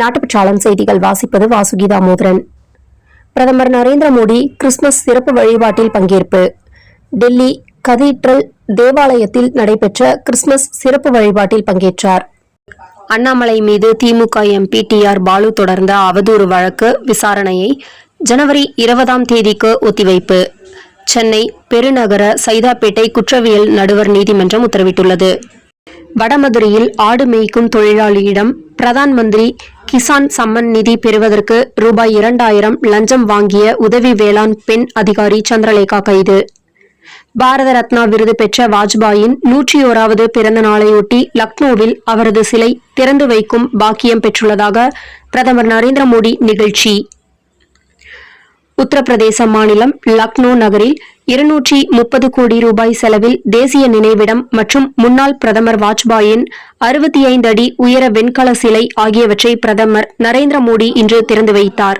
நாட்டுப்பற்றாளன் செய்திகள் வாசிப்பது வாசுகி தாமோதரன் பிரதமர் நரேந்திர மோடி கிறிஸ்துமஸ் சிறப்பு வழிபாட்டில் பங்கேற்பு. டெல்லி கதீட்ரல் தேவாலயத்தில் நடைபெற்ற கிறிஸ்துமஸ் சிறப்பு வழிபாட்டில் பங்கேற்றார். அண்ணாமலை மீது DMK MP T R Baalu தொடர்ந்த அவதூறு வழக்கு விசாரணையை ஜனவரி இருபதாம் தேதிக்கு ஒத்திவைப்பு. சென்னை பெருநகர சைதாப்பேட்டை குற்றவியல் நடுவர் நீதிமன்றம் உத்தரவிட்டுள்ளது. வடமதுரையில் ஆடு மேய்க்கும் தொழிலாளியிடம் பிரதான் மந்திரி கிசான் சம்மன் நிதி பெறுவதற்கு ரூபாய் இரண்டாயிரம் லஞ்சம் வாங்கிய உதவி வேளாண் பெண் அதிகாரி சந்திரலேகா கைது. பாரத ரத்னா விருது பெற்ற வாஜ்பாயின் நூற்றி ஓராவது பிறந்த நாளையொட்டி லக்னோவில் அவரது சிலை திறந்து வைக்கும் பாக்கியம் பெற்றுள்ளதாக பிரதமர் நரேந்திர மோடி நிகழ்ச்சி. உத்தரப்பிரதேச மாநிலம் லக்னோ நகரில் இருநூற்றி முப்பது கோடி ரூபாய் செலவில் தேசிய நினைவிடம் மற்றும் முன்னாள் பிரதமர் வாஜ்பாயின் அறுபத்தி ஐந்து அடி உயர வெண்கல சிலை ஆகியவற்றை பிரதமர் நரேந்திர மோடி இன்று திறந்து வைத்தார்.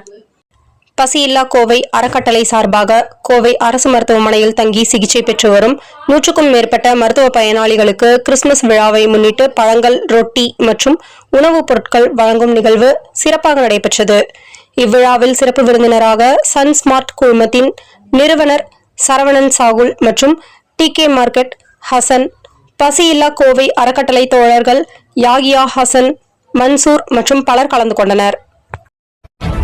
பசியில்லா கோவை அறக்கட்டளை சார்பாக கோவை அரசு மருத்துவமனையில் தங்கி சிகிச்சை பெற்று வரும் நூற்றுக்கும் மேற்பட்ட மருத்துவ பயனாளிகளுக்கு கிறிஸ்துமஸ் விழாவை முன்னிட்டு பழங்கள் ரொட்டி மற்றும் உணவுப் பொருட்கள் வழங்கும் நிகழ்வு சிறப்பாக நடைபெற்றது. இவ்விழாவில் சிறப்பு விருந்தினராக சன் ஸ்மார்ட் குழுமத்தின் நிறுவனர் சரவணன் சாகுல் மற்றும் டி கே மார்க்கெட் ஹசன் பசியில்லா கோவை அறக்கட்டளை தோழர்கள் யாகியா ஹசன் மன்சூர் மற்றும் பலர் கலந்து கொண்டனர்.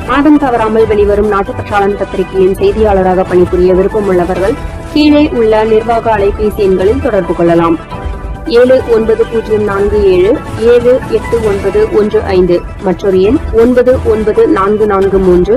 மாதம் தவறாமல் வெளிவரும் நாட்டுப்பற்றாளன் பத்திரிகையின் செய்தியாளராக பணிபுரிய விருப்பம் உள்ளவர்கள் கீழே உள்ள நிர்வாக அலைபேசி எண்களில் தொடர்பு கொள்ளலாம். ஏழு ஒன்பது பூஜ்ஜியம் நான்கு ஏழு ஏழு எட்டு ஒன்பது ஒன்று ஐந்து மற்றொரு எண் ஒன்பது ஒன்பது நான்கு நான்கு மூன்று